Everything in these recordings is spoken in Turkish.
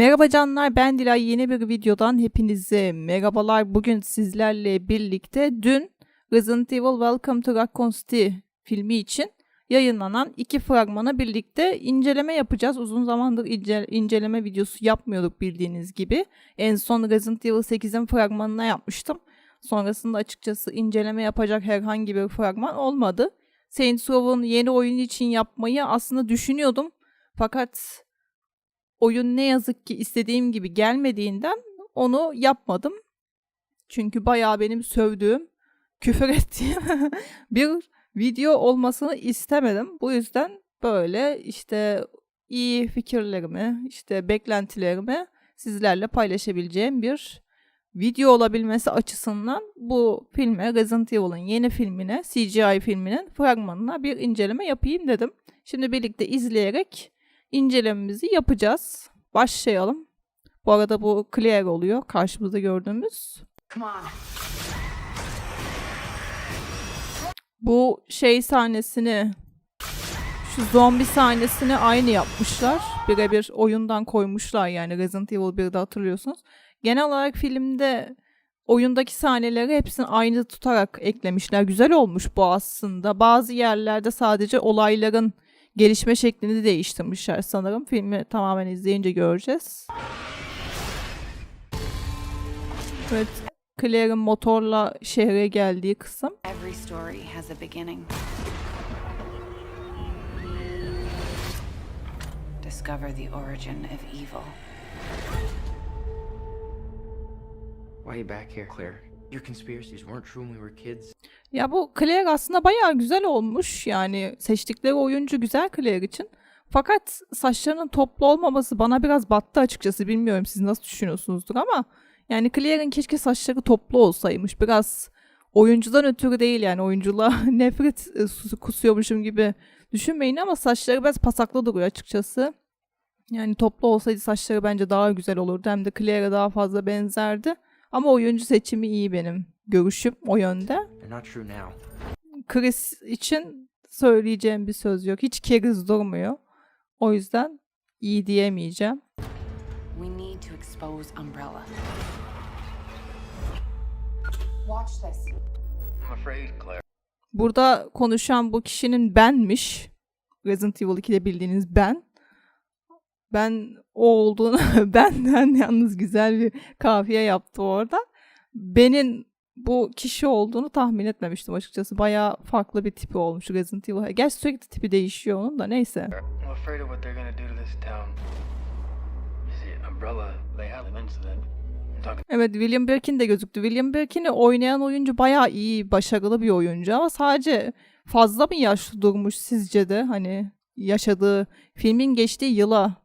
Merhaba canlar ben Dilay yeni bir videodan hepinize merhabalar. Bugün sizlerle birlikte dün Resident Evil Welcome to Raccoon City filmi için yayınlanan iki fragmana birlikte inceleme yapacağız. Uzun zamandır ince- inceleme videosu yapmıyorduk bildiğiniz gibi. En son Resident Evil 8'in fragmanına yapmıştım. Sonrasında açıkçası inceleme yapacak herhangi bir fragman olmadı. Saints Row'un yeni oyun için yapmayı aslında düşünüyordum. Fakat oyun ne yazık ki istediğim gibi gelmediğinden onu yapmadım. Çünkü bayağı benim sövdüğüm, küfür ettiğim bir video olmasını istemedim. Bu yüzden böyle işte iyi fikirlerimi, işte beklentilerimi sizlerle paylaşabileceğim bir video olabilmesi açısından bu filme, Resident Evil'ın yeni filmine, CGI filminin fragmanına bir inceleme yapayım dedim. Şimdi birlikte izleyerek incelememizi yapacağız. Başlayalım. Bu arada bu Claire oluyor karşımızda gördüğümüz. Bu şey sahnesini şu zombi sahnesini aynı yapmışlar. Birebir oyundan koymuşlar yani Resident Evil 1'de hatırlıyorsunuz. Genel olarak filmde oyundaki sahneleri hepsini aynı tutarak eklemişler. Güzel olmuş bu aslında. Bazı yerlerde sadece olayların gelişme şeklini değiştirmişler sanırım. Filmi tamamen izleyince göreceğiz. Evet, Claire'in motorla şehre geldiği kısım. Every story has a beginning. Discover the origin of evil. Why are you back here, Claire? Your conspiracies weren't true when we were kids. Ya bu Claire aslında bayağı güzel olmuş. Yani seçtikleri oyuncu güzel Claire için. Fakat saçlarının toplu olmaması bana biraz battı açıkçası. Bilmiyorum siz nasıl düşünüyorsunuzdur ama yani Claire'in keşke saçları toplu olsaymış. Biraz oyuncudan ötürü değil yani oyunculuğa nefret e, su- kusuyormuşum gibi düşünmeyin ama saçları biraz pasaklı duruyor açıkçası. Yani toplu olsaydı saçları bence daha güzel olurdu. Hem de Claire'e daha fazla benzerdi. Ama oyuncu seçimi iyi benim görüşüm o yönde. Chris için söyleyeceğim bir söz yok. Hiç keriz durmuyor. O yüzden iyi diyemeyeceğim. We need to expose Umbrella. Watch this. I'm afraid, Claire. Burada konuşan bu kişinin benmiş. Resident Evil 2'de bildiğiniz ben. Ben o olduğunu benden yalnız güzel bir kafiye yaptı orada. Benim bu kişi olduğunu tahmin etmemiştim açıkçası. Bayağı farklı bir tipi olmuş Resident Evil. Gerçi sürekli tipi değişiyor onun da neyse. Evet William Birkin de gözüktü. William Birkin'i oynayan oyuncu bayağı iyi, başarılı bir oyuncu ama sadece fazla mı yaşlı durmuş sizce de? Hani yaşadığı, filmin geçtiği yıla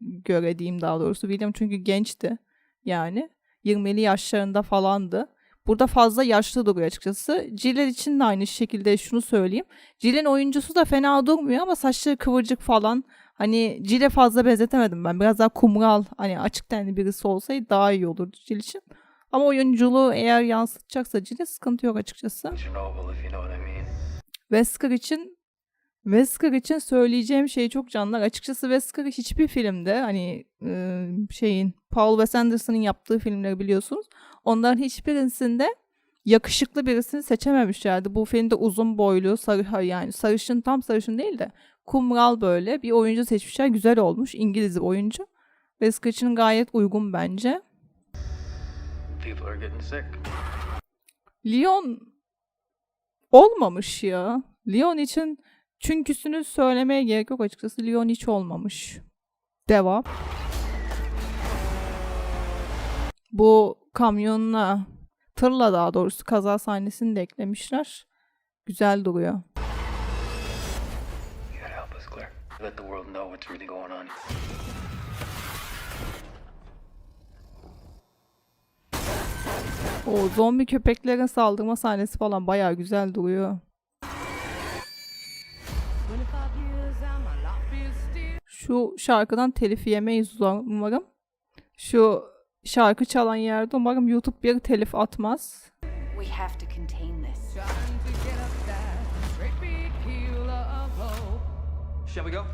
göre diyeyim daha doğrusu. William çünkü gençti yani. 20'li yaşlarında falandı. Burada fazla yaşlı duruyor açıkçası. Jill için de aynı şekilde şunu söyleyeyim. Jill'in oyuncusu da fena durmuyor ama saçları kıvırcık falan. Hani Jill'e fazla benzetemedim ben. Biraz daha kumral, hani açık tenli birisi olsaydı daha iyi olurdu Jill için. Ama oyunculuğu eğer yansıtacaksa Jill'e sıkıntı yok açıkçası. Wesker için Wesker için söyleyeceğim şey çok canlar. Açıkçası Wesker hiçbir filmde hani e, şeyin Paul Wes Anderson'ın yaptığı filmleri biliyorsunuz. Onların hiçbirisinde yakışıklı birisini seçememişlerdi. Bu filmde uzun boylu, sarı yani sarışın tam sarışın değil de kumral böyle bir oyuncu seçmişler. Güzel olmuş. İngiliz oyuncu. Wesker için gayet uygun bence. Leon olmamış ya. Leon için çünküsünü söylemeye gerek yok açıkçası. Leon hiç olmamış. Devam. Bu kamyonla, tırla daha doğrusu kaza sahnesini de eklemişler. Güzel duruyor. O zombi köpeklerin saldırma sahnesi falan bayağı güzel duruyor. Şu şarkıdan telif yemeyiz umarım. Şu şarkı çalan yerde umarım YouTube bir telif atmaz. We have to contain this. Shall we go?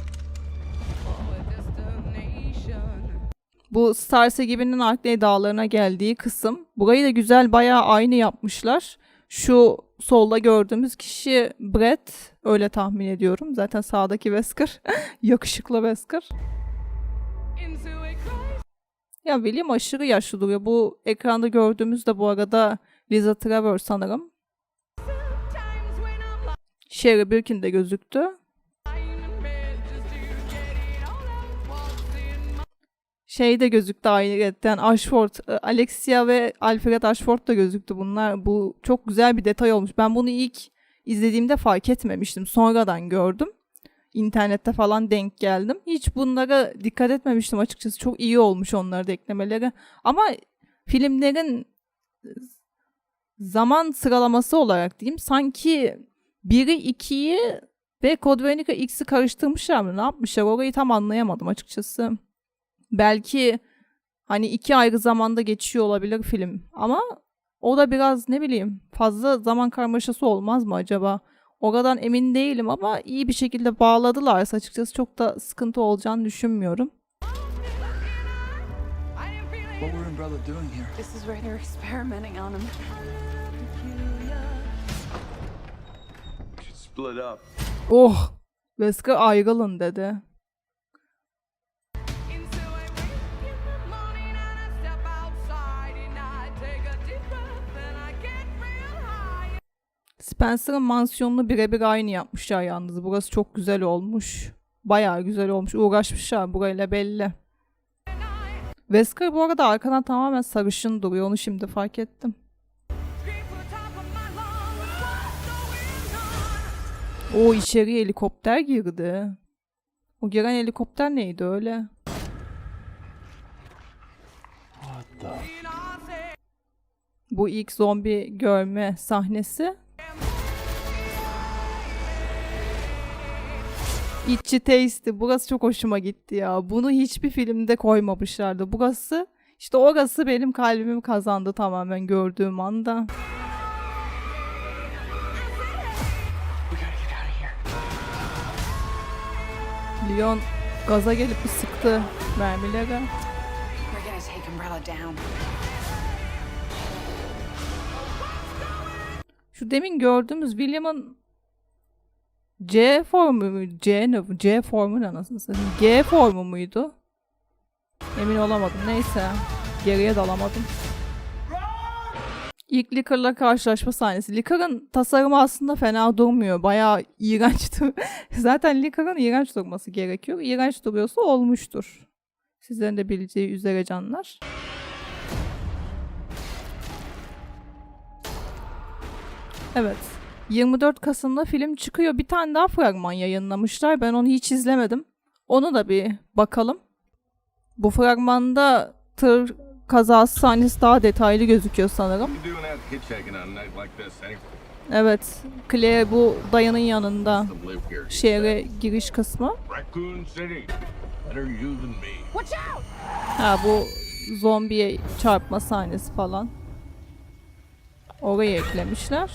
Bu Star Egibi'nin Arkney Dağları'na geldiği kısım. Burayı da güzel bayağı aynı yapmışlar. Şu solda gördüğümüz kişi Brett. Öyle tahmin ediyorum. Zaten sağdaki Wesker. Yakışıklı Wesker. Ya William aşırı yaşlı duruyor. Bu ekranda gördüğümüz de bu arada Liza Trevor sanırım. Sherry Birkin de gözüktü. Şey de gözüktü ayrıca Ashford, e, Alexia ve Alfred Ashford da gözüktü bunlar. Bu çok güzel bir detay olmuş. Ben bunu ilk izlediğimde fark etmemiştim. Sonradan gördüm. İnternette falan denk geldim. Hiç bunlara dikkat etmemiştim açıkçası. Çok iyi olmuş onları da eklemeleri. Ama filmlerin zaman sıralaması olarak diyeyim sanki biri ikiyi ve Code Veronica X'i karıştırmışlar mı? Ne yapmışlar? Orayı tam anlayamadım açıkçası. Belki hani iki ayrı zamanda geçiyor olabilir film. Ama o da biraz ne bileyim fazla zaman karmaşası olmaz mı acaba? Oradan emin değilim ama iyi bir şekilde bağladılarsa açıkçası çok da sıkıntı olacağını düşünmüyorum. What were Umbrella doing here? This is where they're experimenting on him. We should split up. Oh! Wesker ayrılın dedi. Spencer'ın mansiyonunu birebir aynı yapmışlar yalnız. Burası çok güzel olmuş. Bayağı güzel olmuş. Uğraşmışlar burayla belli. Wesker bu arada arkadan tamamen sarışın duruyor. Onu şimdi fark ettim. O içeriye helikopter girdi. O giren helikopter neydi öyle? Bu ilk zombi görme sahnesi. İçi Tasty. Burası çok hoşuma gitti ya. Bunu hiçbir filmde koymamışlardı. Burası işte orası benim kalbimi kazandı tamamen gördüğüm anda. Leon gaza gelip bir sıktı down. Şu demin gördüğümüz William'ın C formu mu? C ne? C formu ne anasını satayım? G formu muydu? Emin olamadım. Neyse. Geriye dalamadım. İlk Licker'la karşılaşma sahnesi. Licker'ın tasarımı aslında fena durmuyor. Bayağı iğrençti. Zaten Licker'ın iğrenç durması gerekiyor. İğrenç duruyorsa olmuştur. Sizlerin de bileceği üzere canlar. Evet. 24 Kasım'da film çıkıyor. Bir tane daha fragman yayınlamışlar. Ben onu hiç izlemedim. Onu da bir bakalım. Bu fragmanda tır kazası sahnesi daha detaylı gözüküyor sanırım. Anyway? Evet. Claire bu dayının yanında. Şehre giriş kısmı. Ha bu zombiye çarpma sahnesi falan. Oraya eklemişler.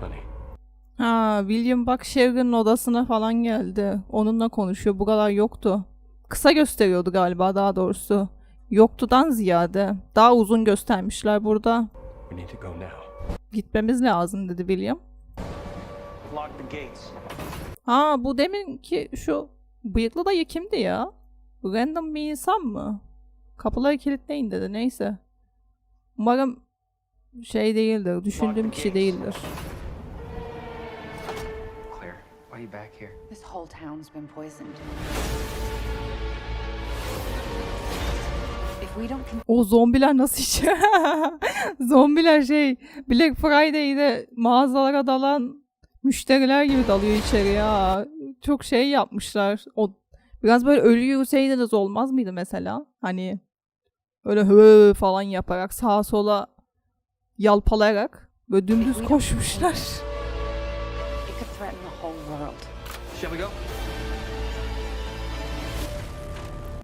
Honey, Ha, William bak Sherry'nin odasına falan geldi. Onunla konuşuyor. Bu kadar yoktu. Kısa gösteriyordu galiba daha doğrusu. Yoktudan ziyade. Daha uzun göstermişler burada. we need to go now. Gitmemiz lazım dedi William. Ha bu demin ki şu bıyıklı dayı kimdi ya? Random bir insan mı? Kapıları kilitleyin dedi. Neyse. Umarım şey değildir. Düşündüğüm kişi değildir. Claire, why are you back here? This whole town's been poisoned. O zombiler nasıl iş? zombiler şey Black Friday'de mağazalara dalan müşteriler gibi dalıyor içeri ya. Çok şey yapmışlar. O biraz böyle ölü yürüseydiniz olmaz mıydı mesela? Hani öyle hı falan yaparak sağa sola yalpalayarak böyle dümdüz koşmuşlar.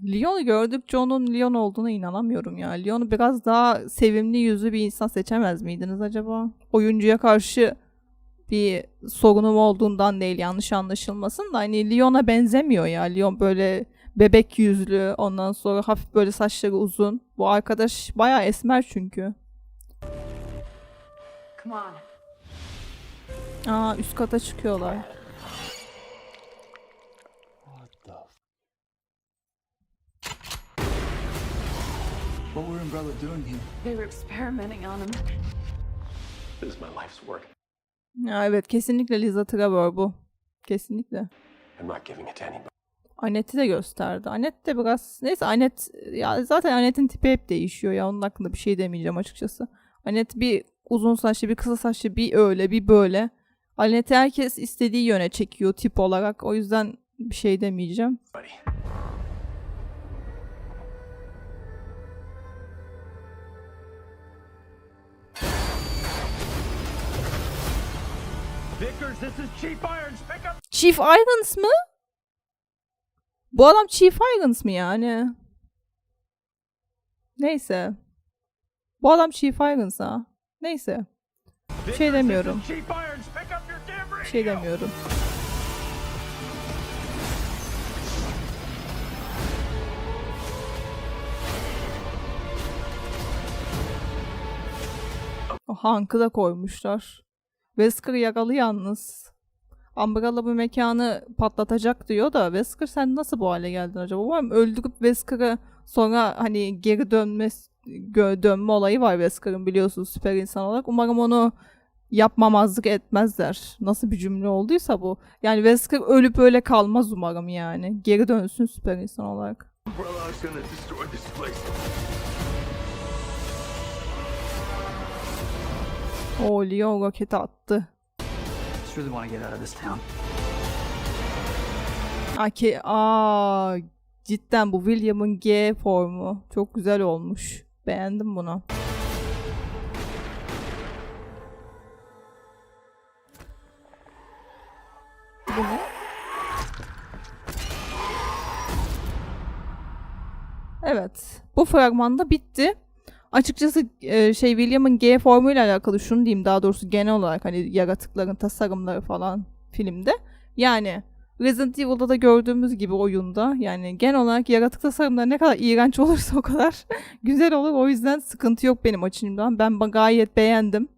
Leon'u gördükçe onun Leon olduğuna inanamıyorum ya. Leon'u biraz daha sevimli yüzlü bir insan seçemez miydiniz acaba? Oyuncuya karşı bir sorunum olduğundan değil yanlış anlaşılmasın da hani Leon'a benzemiyor ya. Leon böyle bebek yüzlü ondan sonra hafif böyle saçları uzun. Bu arkadaş bayağı esmer çünkü. Come on. Aa üst kata çıkıyorlar. What were Umbrella doing here? They were experimenting on him. This is my life's work. Ya evet kesinlikle Liza Trevor bu. Kesinlikle. I'm not giving it to anybody. Annette'i de gösterdi. Annette de biraz neyse Annet ya zaten Annette'in tipi hep değişiyor ya onun hakkında bir şey demeyeceğim açıkçası. Annet bir uzun saçlı bir kısa saçlı bir öyle bir böyle. Annet'i herkes istediği yöne çekiyor tip olarak. O yüzden bir şey demeyeceğim. Vickers, Chief Irons. Pick up. Chief Irons mı? Bu adam Chief Irons mı yani? Neyse. Bu adam Chief Irons ha. Neyse. Bir şey demiyorum. Bir şey demiyorum. Hank'ı da koymuşlar. Wesker yaralı yalnız. Umbrella bu mekanı patlatacak diyor da Wesker sen nasıl bu hale geldin acaba? Umarım öldürüp Wesker'ı sonra hani geri dönme dönme olayı var Wesker'ın biliyorsunuz süper insan olarak. Umarım onu yapmamazlık etmezler. Nasıl bir cümle olduysa bu. Yani Wesker ölüp öyle kalmaz umarım yani. Geri dönsün süper insan olarak. Umbrella. Out of this town. Ake aa cidden bu William'ın G formu çok güzel olmuş. Beğendim bunu. Bu ne? Evet. Bu fragmanda bitti. Açıkçası e, şey William'ın G formuyla alakalı şunu diyeyim daha doğrusu genel olarak hani yaratıkların tasarımları falan filmde. Yani Resident Evil'da da gördüğümüz gibi oyunda yani genel olarak yaratık tasarımları ne kadar iğrenç olursa o kadar güzel olur. O yüzden sıkıntı yok benim açımdan. Ben gayet beğendim.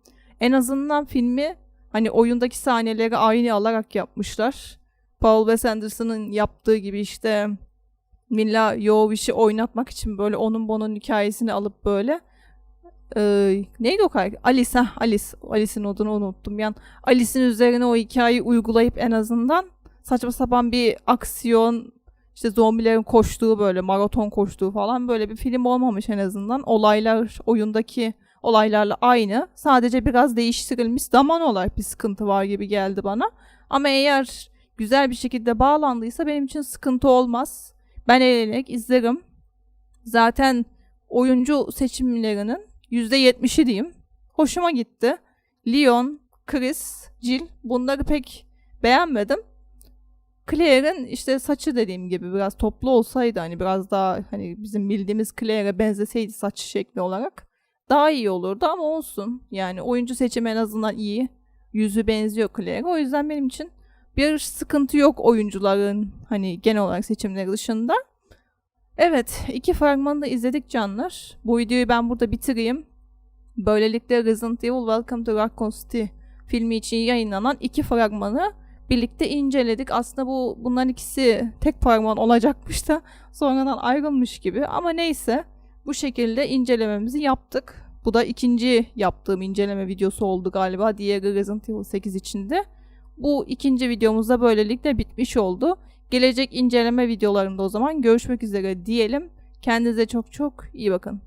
En azından filmi hani oyundaki sahneleri aynı alarak yapmışlar. Paul Wes Anderson'ın yaptığı gibi işte Mila Jovovich'i oynatmak için böyle onun bunun hikayesini alıp böyle Ee, neydi o karakter? Alice, ha, Alice. Alice'in adını unuttum. Yani Alice'in üzerine o hikayeyi uygulayıp en azından saçma sapan bir aksiyon işte zombilerin koştuğu böyle maraton koştuğu falan böyle bir film olmamış en azından. Olaylar oyundaki olaylarla aynı. Sadece biraz değiştirilmiş zaman olarak bir sıkıntı var gibi geldi bana. Ama eğer güzel bir şekilde bağlandıysa benim için sıkıntı olmaz. Ben eğlenerek izlerim. Zaten oyuncu seçimlerinin %70'i diyeyim. Hoşuma gitti. Leon, Chris, Jill bunları pek beğenmedim. Claire'in işte saçı dediğim gibi biraz toplu olsaydı hani biraz daha hani bizim bildiğimiz Claire'e benzeseydi saç şekli olarak daha iyi olurdu ama olsun. Yani oyuncu seçimi en azından iyi. Yüzü benziyor Claire'e. O yüzden benim için bir sıkıntı yok oyuncuların hani genel olarak seçimleri dışında. Evet, iki fragmanı da izledik canlar. Bu videoyu ben burada bitireyim. Böylelikle Resident Evil Welcome to Raccoon City filmi için yayınlanan iki fragmanı birlikte inceledik. Aslında bu bunların ikisi tek fragman olacakmış da sonradan ayrılmış gibi. Ama neyse bu şekilde incelememizi yaptık. Bu da ikinci yaptığım inceleme videosu oldu galiba diğeri Resident Evil 8 içinde. Bu ikinci videomuzda böylelikle bitmiş oldu. Gelecek inceleme videolarında o zaman görüşmek üzere diyelim. Kendinize çok çok iyi bakın.